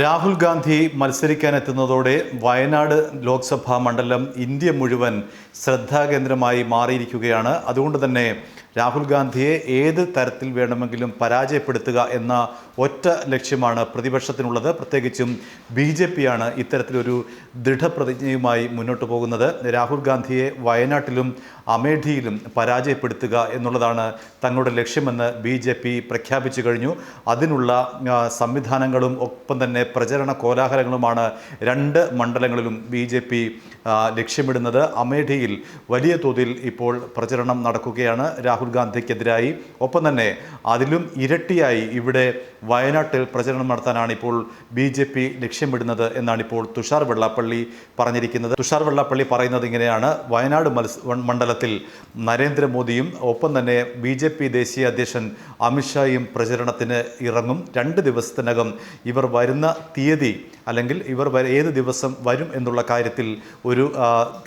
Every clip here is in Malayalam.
രാഹുൽ ഗാന്ധി മത്സരിക്കാനെത്തുന്നതോടെ വയനാട് ലോക്സഭാ മണ്ഡലം ഇന്ത്യ മുഴുവൻ ശ്രദ്ധാകേന്ദ്രമായി മാറിയിരിക്കുകയാണ്. അതുകൊണ്ട് തന്നെ രാഹുൽ ഗാന്ധിയെ ഏത് തരത്തിൽ വേണമെങ്കിലും പരാജയപ്പെടുത്തുക എന്ന ഒറ്റ ലക്ഷ്യമാണ് പ്രതിപക്ഷത്തിനുള്ളത്. പ്രത്യേകിച്ചും ബി ജെ പിയാണ് ഇത്തരത്തിലൊരു ദൃഢപ്രതിജ്ഞയുമായി മുന്നോട്ട് പോകുന്നത്. രാഹുൽ ഗാന്ധിയെ വയനാട്ടിലും അമേഠിയിലും പരാജയപ്പെടുത്തുക എന്നുള്ളതാണ് തങ്ങളുടെ ലക്ഷ്യമെന്ന് ബി ജെ പി പ്രഖ്യാപിച്ചു കഴിഞ്ഞു. അതിനുള്ള സംവിധാനങ്ങളും ഒപ്പം തന്നെ പ്രചരണ കോലാഹലങ്ങളുമാണ് രണ്ട് മണ്ഡലങ്ങളിലും ബി ജെ പി ലക്ഷ്യമിടുന്നത്. അമേഠിയിൽ വലിയ തോതിൽ ഇപ്പോൾ പ്രചരണം നടക്കുകയാണ്. രാഹുൽ ഗാന്ധിക്കെതിരായി. ഒപ്പം തന്നെ അതിലും ഇരട്ടിയായി ഇവിടെ വയനാട്ടിൽ പ്രചരണം നടത്താനാണ് ഇപ്പോൾ ബി ജെ പി ലക്ഷ്യമിടുന്നത് എന്നാണ് ഇപ്പോൾ തുഷാർ വെള്ളാപ്പള്ളി പറഞ്ഞിരിക്കുന്നത്. തുഷാർ വെള്ളാപ്പള്ളി പറയുന്നത് ഇങ്ങനെയാണ്. വയനാട് മണ്ഡലത്തിൽ നരേന്ദ്രമോദിയും ഒപ്പം തന്നെ ബി ജെ പി ദേശീയ അധ്യക്ഷൻ അമിത്ഷായും പ്രചരണത്തിന് ഇറങ്ങും. രണ്ട് ദിവസത്തിനകം ഇവർ വരുന്ന തീയതി അല്ലെങ്കിൽ ഇവർ ഏത് ദിവസം വരും എന്നുള്ള കാര്യത്തിൽ ഒരു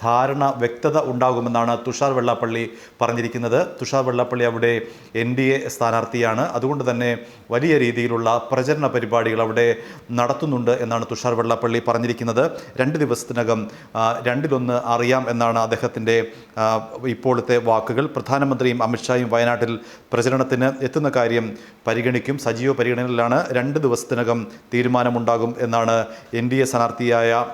ധാരണ വ്യക്തത ഉണ്ടാകുമെന്നാണ് തുഷാർ വെള്ളാപ്പള്ളി പറഞ്ഞിരിക്കുന്നത്. തുഷാർ വെള്ളാപ്പള്ളി അവിടെ എൻ ഡി എ സ്ഥാനാർത്ഥിയാണ്. അതുകൊണ്ട് തന്നെ വലിയ രീതിയിലുള്ള പ്രചരണ പരിപാടികൾ അവിടെ നടത്തുന്നുണ്ട് എന്നാണ് തുഷാർ വെള്ളാപ്പള്ളി പറഞ്ഞിരിക്കുന്നത്. രണ്ട് ദിവസത്തിനകം രണ്ടിലൊന്ന് അറിയാം എന്നാണ് അദ്ദേഹത്തിന്റെ ഇപ്പോഴത്തെ വാക്കുകൾ. പ്രധാനമന്ത്രിയും അമിത്ഷായും വയനാട്ടിൽ പ്രചരണത്തിന് എത്തുന്ന കാര്യം പരിഗണിക്കും. സജീവ പരിഗണനയിലാണ് രണ്ട് ദിവസത്തിനകം തീരുമാനമുണ്ടാകും എന്നാണ് എൻ ഡി എ സ്ഥാനാർത്ഥിയായ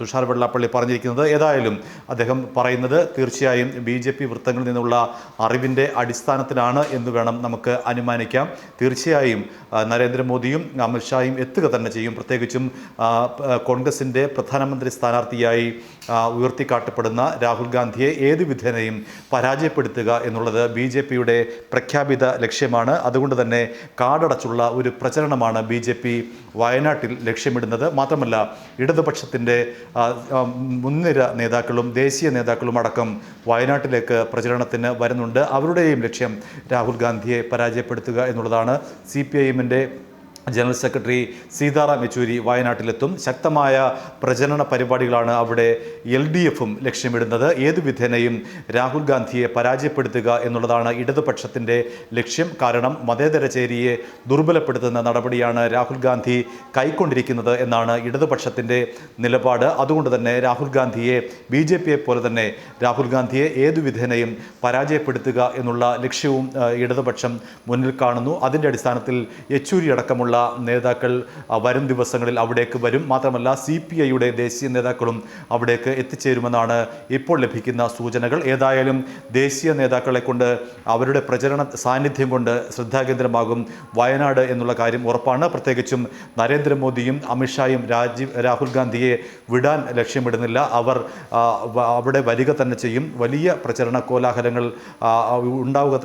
തുഷാർ വെള്ളാപ്പള്ളി പറഞ്ഞിരിക്കുന്നത് ഏതായാലും അദ്ദേഹം പറയുന്നത് തീർച്ചയായും ബി ജെ പി വൃത്തങ്ങളിൽ നിന്നുള്ള അറിവിന്റെ അടിസ്ഥാനത്തിലാണ് എന്ന് വേണം നമുക്ക് അനുമാനിക്കാം. തീർച്ചയായും നരേന്ദ്രമോദിയും അമിത്ഷായും എത്തുക തന്നെ ചെയ്യും. പ്രത്യേകിച്ചും കോൺഗ്രസിന്റെ പ്രധാനമന്ത്രി സ്ഥാനാർത്ഥിയായി ഉയർത്തിക്കാട്ടപ്പെടുന്ന രാഹുൽ ഗാന്ധിയെ ഏത് വിധേനയും പരാജയപ്പെടുത്തുക എന്നുള്ളത് ബി ജെ പിയുടെ പ്രഖ്യാപിത ലക്ഷ്യമാണ്. അതുകൊണ്ട് തന്നെ കാടടച്ചുള്ള ഒരു പ്രചരണമാണ് ബി ജെ പി വയനാട്ടിൽ ലക്ഷ്യമിടുന്നത്. മാത്രമല്ല ഇടതുപക്ഷത്തിന്റെ മുൻനിര നേതാക്കളും ദേശീയ നേതാക്കളും അടക്കം വയനാട്ടിലേക്ക് പ്രചരണത്തിന് വരുന്നുണ്ട്. അവരുടെയും ലക്ഷ്യം രാഹുൽ ഗാന്ധിയെ പരാജയപ്പെടുത്തുക എന്നുള്ളതാണ്. സി പി ഐ എമ്മിന്റെ ജനറൽ സെക്രട്ടറി സീതാറാം യെച്ചൂരി വയനാട്ടിലെത്തും. ശക്തമായ പ്രചരണ പരിപാടികളാണ് അവിടെ എൽ ഡി എഫും ലക്ഷ്യമിടുന്നത്. ഏതു വിധേനയും രാഹുൽ ഗാന്ധിയെ പരാജയപ്പെടുത്തുക എന്നുള്ളതാണ് ഇടതുപക്ഷത്തിന്റെ ലക്ഷ്യം. കാരണം മതേതര ചേരിയെ ദുർബലപ്പെടുത്തുന്ന നടപടിയാണ് രാഹുൽ ഗാന്ധി കൈക്കൊണ്ടിരിക്കുന്നത് എന്നാണ് ഇടതുപക്ഷത്തിന്റെ നിലപാട്. അതുകൊണ്ട് തന്നെ രാഹുൽ ഗാന്ധിയെ ബി ജെ പിയെ പോലെ തന്നെ രാഹുൽ ഗാന്ധിയെ ഏതു വിധേനയും പരാജയപ്പെടുത്തുക എന്നുള്ള ലക്ഷ്യവും ഇടതുപക്ഷം മുന്നിൽ കാണുന്നു. അതിന്റെ അടിസ്ഥാനത്തിൽ യെച്ചൂരി അടക്കമുള്ള നേതാക്കൾ ആ, വരും ദിവസങ്ങളിൽ അവിടേക്ക് വരും. മാത്രമല്ല സി പി ഐയുടെ ദേശീയ നേതാക്കളും അവിടേക്ക് എത്തിച്ചേരുമെന്നാണ് ഇപ്പോൾ ലഭിക്കുന്ന സൂചനകൾ. ഏതായാലും ദേശീയ നേതാക്കളെ കൊണ്ട് അവരുടെ പ്രചരണ സാന്നിധ്യം കൊണ്ട് ശ്രദ്ധാകേന്ദ്രമാകും വയനാട് എന്നുള്ള കാര്യം ഉറപ്പാണ്. പ്രത്യേകിച്ചും നരേന്ദ്രമോദിയും അമിത്ഷായും രാജീവ് രാഹുൽ ഗാന്ധിയെ വിടാൻ ലക്ഷ്യമിടുന്നില്ല. അവർ അവിടെ വരിക തന്നെ ചെയ്യും. വലിയ പ്രചരണ കോലാഹലങ്ങൾ ഉണ്ടാവുക